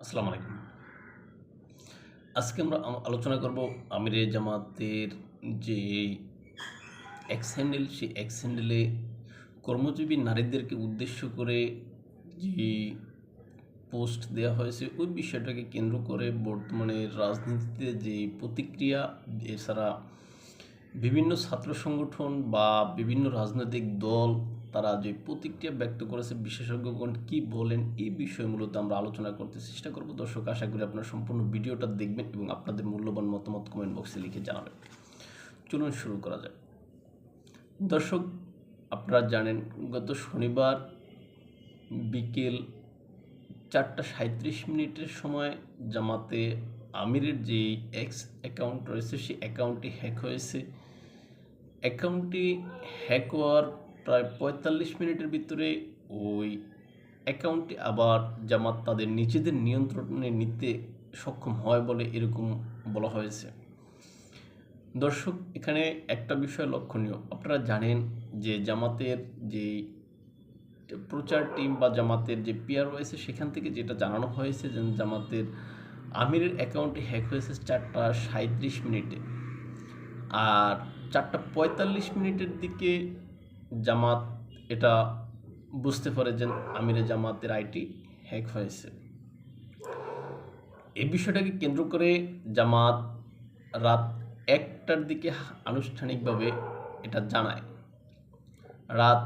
আসসালামু আলাইকুম। আজকে আমরা আলোচনা করব আমিরে জামাতের যে এক্স হ্যান্ডেল সেই এক্স হ্যান্ডেলে কর্মজীবী নারীদেরকে উদ্দেশ্য করে যে পোস্ট দেওয়া হয়েছে, ওই বিষয়টাকে কেন্দ্র করে বর্তমানে রাজনীতিতে যে প্রতিক্রিয়া, এছাড়া বিভিন্ন ছাত্র সংগঠন বা বিভিন্ন রাজনৈতিক দল তারা যে প্রতিক্রিয়া ব্যক্ত করেছে বিশেষজ্ঞগণ কি বলেন এই বিষয়ে মূলত আমরা আলোচনা করতে চেষ্টা করব। দর্শক, আশা করি আপনারা সম্পূর্ণ ভিডিওটা দেখবেন এবং আপনাদের মূল্যবান মতামত কমেন্ট বক্সে লিখে জানাবেন। চলুন শুরু করা যাক। দর্শক, আপনারা জানেন গত শনিবার বিকেল চারটা সাঁত্রিশ মিনিটের সময় জামাতে আমিরের যে এক্স অ্যাকাউন্ট রয়েছে, সেই অ্যাকাউন্টটি হ্যাক হয়েছে। অ্যাকাউন্টটি হ্যাক হওয়ার প্রায় পঁয়তাল্লিশ মিনিটের ভিতরে ওই অ্যাকাউন্টটি আবার জামাত তাদের নিজেদের নিয়ন্ত্রণে নিতে সক্ষম হয় বলে এরকম বলা হয়েছে। দর্শক, এখানে একটা বিষয় লক্ষণীয়। আপনারা জানেন যে জামাতের যে প্রচার টিম বা জামাতের যে পিয়ার রয়েছে, সেখান থেকে যেটা জানানো হয়েছে যে জামাতের আমিরের অ্যাকাউন্টে হ্যাক হয়েছে চারটা সাঁত্রিশ মিনিটে। আর চারটা পঁয়তাল্লিশ মিনিটের দিকে জামাত এটা বুঝতে পারে যে আমিরে জামাতের আইটি হ্যাক হয়েছে। এই বিষয়টাকে কেন্দ্র করে জামাত রাত একটার দিকে আনুষ্ঠানিকভাবে এটা জানায়। রাত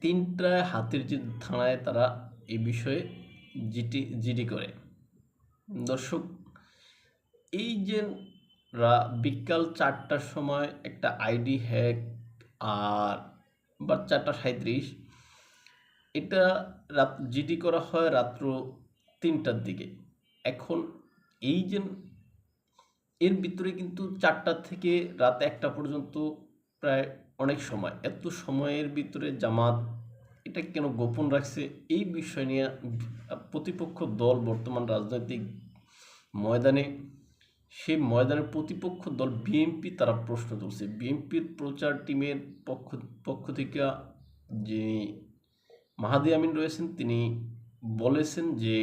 তিনটায় হাতির যে থানায় তারা এই বিষয়ে জিটি, জিডি করে। দর্শক, এই যে বিকাল চারটার সময় একটা আইডি হ্যাক আর বা চারটা সাঁত্রিশ এটা রাত জিডি করা হয় রাত্র তিনটার দিকে। এখন এই যে এর ভিতরে কিন্তু চারটা থেকে রাত একটা পর্যন্ত প্রায় অনেক সময়। এত সময়ের ভিতরে জামাত এটা কেন গোপন রাখছে? এই বিষয় নিয়ে প্রতিপক্ষ দল বর্তমান রাজনৈতিক ময়দানে সেই ময়দানের প্রতিপক্ষ দল বিএনপি তারা প্রশ্ন তুলছে। বিএনপির প্রচার টিমের পক্ষ পক্ষ থেকে যিনি মাহাদি আমিন রয়েছেন, তিনি বলেছেন যে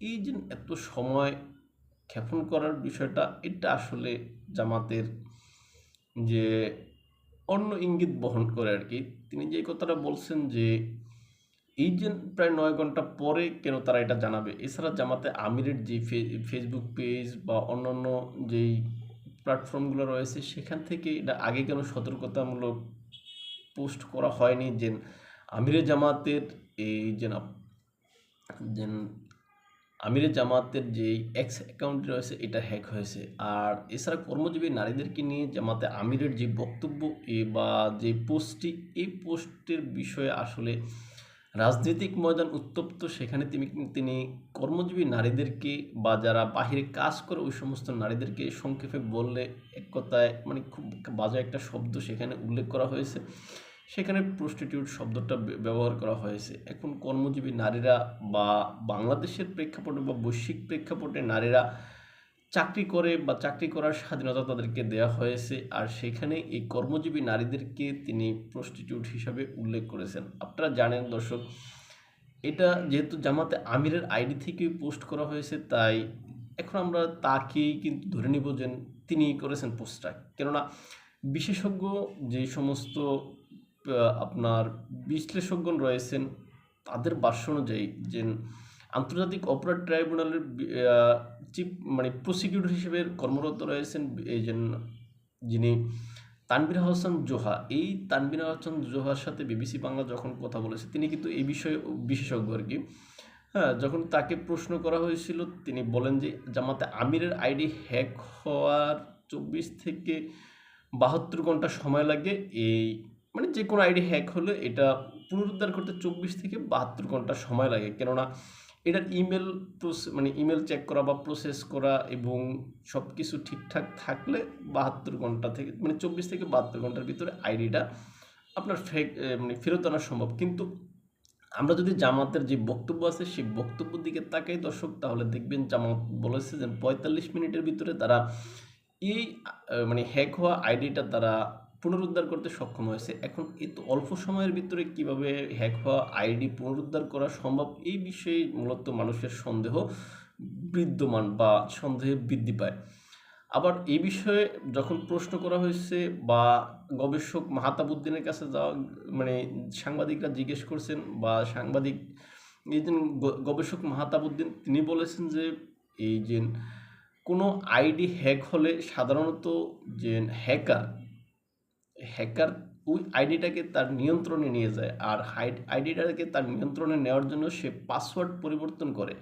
এই যে এত সময় ক্ষেপণ করার বিষয়টা, এটা আসলে জামাতের যে অন্য ইঙ্গিত বহন করে আর কি। তিনি যে কথাটা বলছেন যে এই যে প্রায় নয় ঘণ্টা পরে কেন তারা এটা জানাবে? এছাড়া জামাতে আমিরের যে ফেসবুক পেজ বা অন্যান্য যেই প্ল্যাটফর্মগুলো রয়েছে, সেখান থেকে এটা আগে কেন সতর্কতামূলক পোস্ট করা হয়নি যে আমিরে জামাতের এই যে না- যে আমিরে জামাতের যে এক্স অ্যাকাউন্ট রয়েছে, এটা হ্যাক হয়েছে। আর এছাড়া কর্মজীবী নারীদেরকে নিয়ে জামাতে আমিরের যে বক্তব্য বা যে পোস্টটি এই পোস্টের বিষয়ে আসলে রাজনৈতিক ময়দান উত্তপ্ত, সেখানে তিনি তিনি কর্মজীবী নারীদেরকে বা যারা বাহিরে কাজ করে, ওই সমস্ত নারীদেরকে সংক্ষেপে বললে এক কথায় মানে খুব বাজে একটা শব্দ সেখানে উল্লেখ করা হয়েছে। সেখানে প্রস্টিটিউট শব্দটা ব্যবহার করা হয়েছে। এখন কর্মজীবী নারীরা বা বাংলাদেশের প্রেক্ষাপটে বা বৈশ্বিক প্রেক্ষাপটে নারীরা চাকরি করে বা চাকরি করার স্বাধীনতা তাদেরকে দেওয়া হয়েছে। আর সেখানে এই কর্মজীবী নারীদেরকে তিনি প্রস্টিটিউট হিসাবে উল্লেখ করেছেন। আপনারা জানেন দর্শক, এটা যেহেতু জামাতে আমিরের আইডি থেকেই পোস্ট করা হয়েছে, তাই এখন আমরা তাকেই কিন্তু ধরে নিব যে তিনি করেছেন পোস্টটা। কেননা বিশেষজ্ঞ যে সমস্ত আপনার বিশ্লেষকগণ রয়েছেন, তাদের ভাষ্য অনুযায়ী যে আন্তর্জাতিক অপরাধ ট্রাইব্যুনালের চিফ মানে প্রসিকিউটর হিসেবে কর্মরত রয়েছেন এই যিনি তানবির হাসান জোহা। এই তানবির হাসান জোহার সাথে বিবিসি বাংলা যখন কথা বলেছে, তিনি কিন্তু এই বিষয়ে বিশেষজ্ঞ আর কি। হ্যাঁ যখন তাকে প্রশ্ন করা হয়েছিল, তিনি বলেন যে, জামাতে আমিরের আইডি হ্যাক হওয়ার চব্বিশ থেকে বাহাত্তর ঘণ্টা সময় লাগে। এই মানে যে কোনো আইডি হ্যাক হলে এটা পুনরুদ্ধার করতে চব্বিশ থেকে বাহাত্তর ঘণ্টা সময় লাগে। কেননা এটার ইমেল মানে ইমেল চেক করা বা প্রসেস করা এবং সব কিছু ঠিকঠাক থাকলে বাহাত্তর ঘণ্টা থেকে মানে চব্বিশ থেকে বাহাত্তর ঘণ্টার ভিতরে আইডিটা আপনার ফেক মানে ফেরত আনা সম্ভব। কিন্তু আমরা যদি জামাতের যে বক্তব্য আছে, সেই বক্তব্যের দিকে তাকাই দর্শক, তাহলে দেখবেন জামাত বলেছে যে পঁয়তাল্লিশ মিনিটের ভিতরে তারা এই মানে হ্যাক হওয়া আইডিটা তারা পুনরুদ্ধার করতে সক্ষম হয়েছে। এখন এত অল্প সময়ের ভিতরে কীভাবে হ্যাক হওয়া, আইডি পুনরুদ্ধার করা সম্ভব, এই বিষয়ে মূলত মানুষের সন্দেহ বিদ্যমান বা সন্দেহে বৃদ্ধি পায়। আবার এই বিষয়ে যখন প্রশ্ন করা হয়েছে বা গবেষক মাহাতাবুদ্দিনের কাছে যাওয়া মানে সাংবাদিকরা জিজ্ঞেস করছেন বা সাংবাদিক, এই যে গবেষক মাহাতাবুদ্দিন, তিনি বলেছেন যে এই যে কোনো আইডি হ্যাক হলে সাধারণত যে হ্যাকার হ্যাকার ওই আইডিটাকে তার নিয়ন্ত্রণে নিয়ে যায় আর হাইড আইডিটাকে তার নিয়ন্ত্রণে নেওয়ার জন্য সে পাসওয়ার্ড পরিবর্তন করে।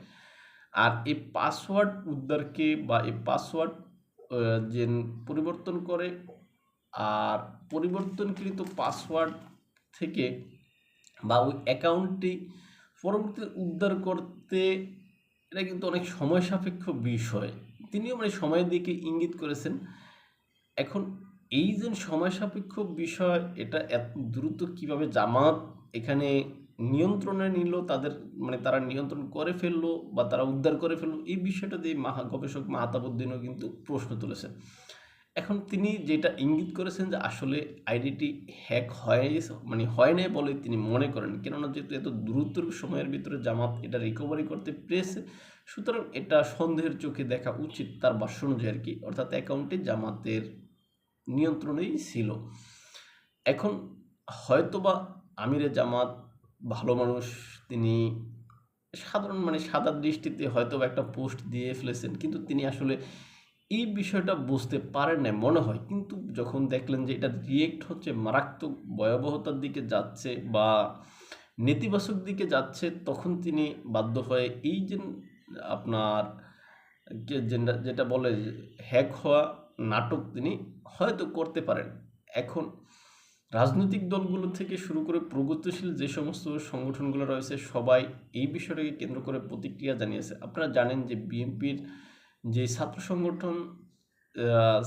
আর এই পাসওয়ার্ড উদ্ধারকে বা এই পাসওয়ার্ড যে পরিবর্তন করে আর পরিবর্তনকৃত পাসওয়ার্ড থেকে বা ওই অ্যাকাউন্টটি পরবর্তীতে উদ্ধার করতে, এটা কিন্তু অনেক সময় সাপেক্ষ বিষয়। তিনিও মানে সময়ের দিকে ইঙ্গিত করেছেন। এখন এই যে সময় সাপেক্ষ বিষয়, এটা এত দ্রুত কীভাবে জামাত এখানে নিয়ন্ত্রণে নিল, তাদের মানে তারা নিয়ন্ত্রণ করে ফেলল বা তারা উদ্ধার করে ফেলল, এই বিষয়টা দিয়ে মাহা গবেষক মাহাতাবুদ্দিনও কিন্তু প্রশ্ন তুলেছেন। এখন তিনি যেটা ইঙ্গিত করেছেন যে আসলে আইডিটি হ্যাক হয় মানে হয় নাই বলে তিনি মনে করেন, কেননা যেহেতু এত দ্রুত সময়ের ভিতরে জামাত এটা রিকভারি করতে পেরেছে, সুতরাং এটা সন্দেহের চোখে দেখা উচিত তার ভাষ্য অনুযায়ী আর কি, অর্থাৎ অ্যাকাউন্টে জামাতের নিয়ন্ত্রণেই ছিল। এখন হয়তোবা আমিরে জামাত ভালো মানুষ, তিনি সাধারণ মানে সাদা দৃষ্টিতে হয়তো একটা পোস্ট দিয়ে ফেলেছেন, কিন্তু তিনি আসলে এই বিষয়টা বুঝতে পারেন না মনে হয়। কিন্তু যখন দেখলেন যে এটা রিয়েক্ট হচ্ছে, মারাত্মক ভয়াবহতার দিকে যাচ্ছে বা নেতিবাচক দিকে যাচ্ছে, তখন তিনি বাধ্য হয়ে এই যে আপনার যেটা বলে হ্যাক হওয়া নাটক তিনি হয়তো করতে পারেন। এখন রাজনৈতিক দলগুলো থেকে শুরু করে প্রগতিশীল যে সমস্ত সংগঠনগুলো রয়েছে, সবাই এই বিষয়টাকে কেন্দ্র করে প্রতিক্রিয়া জানিয়েছে। আপনারা জানেন যে বিএনপির যে ছাত্র সংগঠন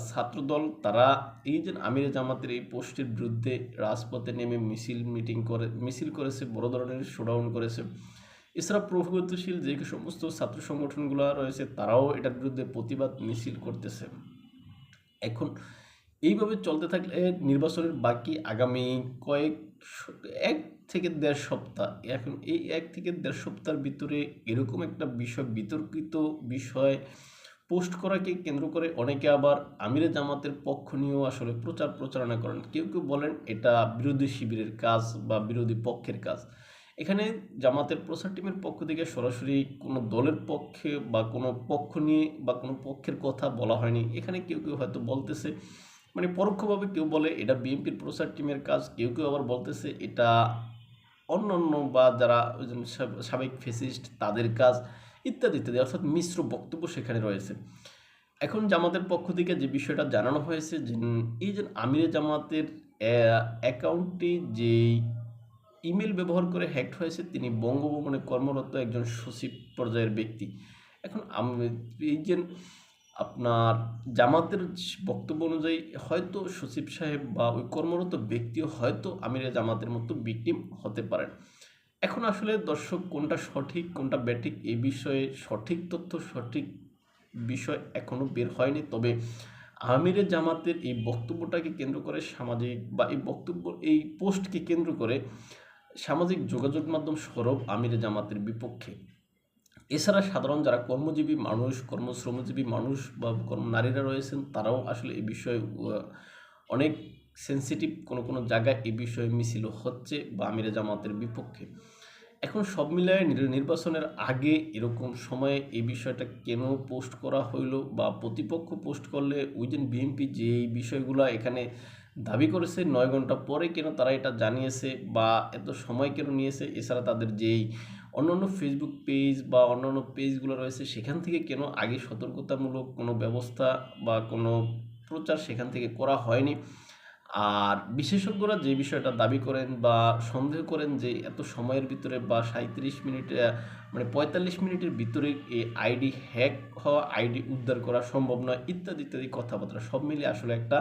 ছাত্রদল, তারা এই যে আমিরে জামাতের এই পোস্টের বিরুদ্ধে রাজপথে নেমে মিছিল, মিটিং করে, মিছিল করেছে, বড় ধরনের শোডাউন করেছে। এছাড়া প্রগতিশীল যে সমস্ত ছাত্র সংগঠনগুলো রয়েছে, তারাও এটার বিরুদ্ধে প্রতিবাদ, মিছিল করতেছে। এখন এইভাবে চলতে থাকলে নির্বাচনের বাকি আগামী কয়েক এক থেকে দেড় সপ্তাহ, এখন এই এক থেকে দেড় সপ্তাহের ভিতরে এরকম একটা বিষয়, বিতর্কিত বিষয় পোস্ট করাকে কেন্দ্র করে অনেকে আবার আমিরে জামাতের পক্ষ নিয়েও আসলে প্রচার প্রচারণা করেন। কেউ কেউ বলেন এটা বিরোধী শিবিরের কাজ বা বিরোধী পক্ষের কাজ। এখানে জামাতের প্রচার টিমের পক্ষ থেকে সরাসরি কোনো দলের পক্ষে বা কোনো পক্ষ নিয়ে বা কোনো পক্ষের কথা বলা হয়নি। এখানে কেউ কেউ হয়তো বলতেছে মানে পরোক্ষভাবে কেউ বলে, এটা বিএনপির প্রচার টিমের কাজ, কেউ কেউ আবার বলতেছে, এটা অন্য অন্য বা যারা সাবেক ফেসিস্ট, তাদের কাজ, ইত্যাদি ইত্যাদি। অর্থাৎ মিশ্র বক্তব্য সেখানে রয়েছে। এখন জামাতের পক্ষ থেকে যে বিষয়টা জানানো হয়েছে যে, এই যে আমিরে জামাতের অ্যাকাউন্টটি যেই ইমেল ব্যবহার করে হ্যাকড হয়েছে, তিনি বঙ্গভবনে কর্মরত একজন সচিব পর্যায়ের ব্যক্তি। এখন এই যে আপনার জামাতের বক্তব্য অনুযায়ী, হয়তো সচিব সাহেব বা ওই কর্মরত ব্যক্তিও হয়তো আমিরে জামাতের মতো বিক্টিম হতে পারেন। এখন আসলে দর্শক, কোনটা সঠিক, কোনটা ব্যাঠিক এই বিষয়ে সঠিক তথ্য, সঠিক বিষয় এখনও বের হয়নি। তবে আমিরে জামাতের এই বক্তব্যটাকে কেন্দ্র করে সামাজিক বা এই বক্তব্য, এই পোস্টকে কেন্দ্র করে সামাজিক যোগাযোগ মাধ্যম সরব আমিরে জামাতের বিপক্ষে। এছাড়া সাধারণ যারা কর্মজীবী মানুষ, কর্মশ্রমজীবী মানুষ বা কর্ম নারীরা রয়েছেন, তারাও আসলে এই বিষয়ে অনেক সেন্সিটিভ কোনো কোনো জায়গায় এই বিষয়ে মিছিল হচ্ছে বা আমিরে জামাতের বিপক্ষে। এখন সব মিলিয়ে নির্বাচনের আগে এরকম সময়ে এই বিষয়টা কেন পোস্ট করা হইল বা প্রতিপক্ষ পোস্ট করলে ওই দিন বিএনপি যে এই বিষয়গুলো এখানে দাবি করেছে, নয় ঘণ্টা পরে কেন তারা এটা জানিয়েছে বা এত সময় কেন নিয়েছে, এছাড়া তাদের যেই অন্যান্য ফেসবুক পেজ বা অন্যান্য পেজগুলো রয়েছে, সেখান থেকে কেন আগে সতর্কতামূলক কোনো ব্যবস্থা বা কোনো প্রচার সেখান থেকে করা হয়নি? আর বিশেষজ্ঞরা যে বিষয়টা দাবি করেন বা সন্দেহ করেন যে এত সময়ের ভিতরে বা সাঁত্রিশ মিনিট মানে পঁয়তাল্লিশ মিনিটের ভিতরে এই আইডি হ্যাক হওয়া, আইডি উদ্ধার করা সম্ভব নয়, ইত্যাদি ইত্যাদি কথাবার্তা সব মিলিয়ে আসলে একটা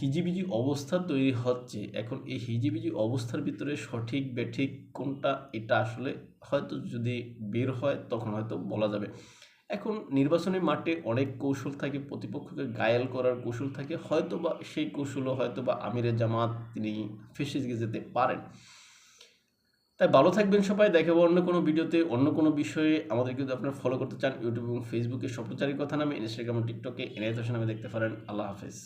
হিজিবিজি অবস্থা তৈরি হচ্ছে, এখন এই হিজিবিজি অবস্থার ভিতরে সঠিক, বেঠিক কোনটা এটা আসলে হয়তো যদি বের হয় তখন হয়তো বলা যাবে। এখন নির্বাচনী মাঠে অনেক কৌশল থাকে, প্রতিপক্ষকে গায়েল করার কৌশল থাকে হয়তো বা সেই কৌশলও হয়তো বা আমিরের জামাত তিনি ফেসে যেতে পারেন। তাই ভালো থাকবেন সবাই দেখাবো অন্য কোনো ভিডিওতে, অন্য কোনো বিষয়ে। আমাদের কিন্তু আপনারা ফলো করতে চান ইউটিউব এবং ফেসবুকে সম্প্রচারের কথা নামে ইনস্টাগ্রাম টিকটকে হোসেন নামে দেখতে পারেন। আল্লাহ হাফেজ।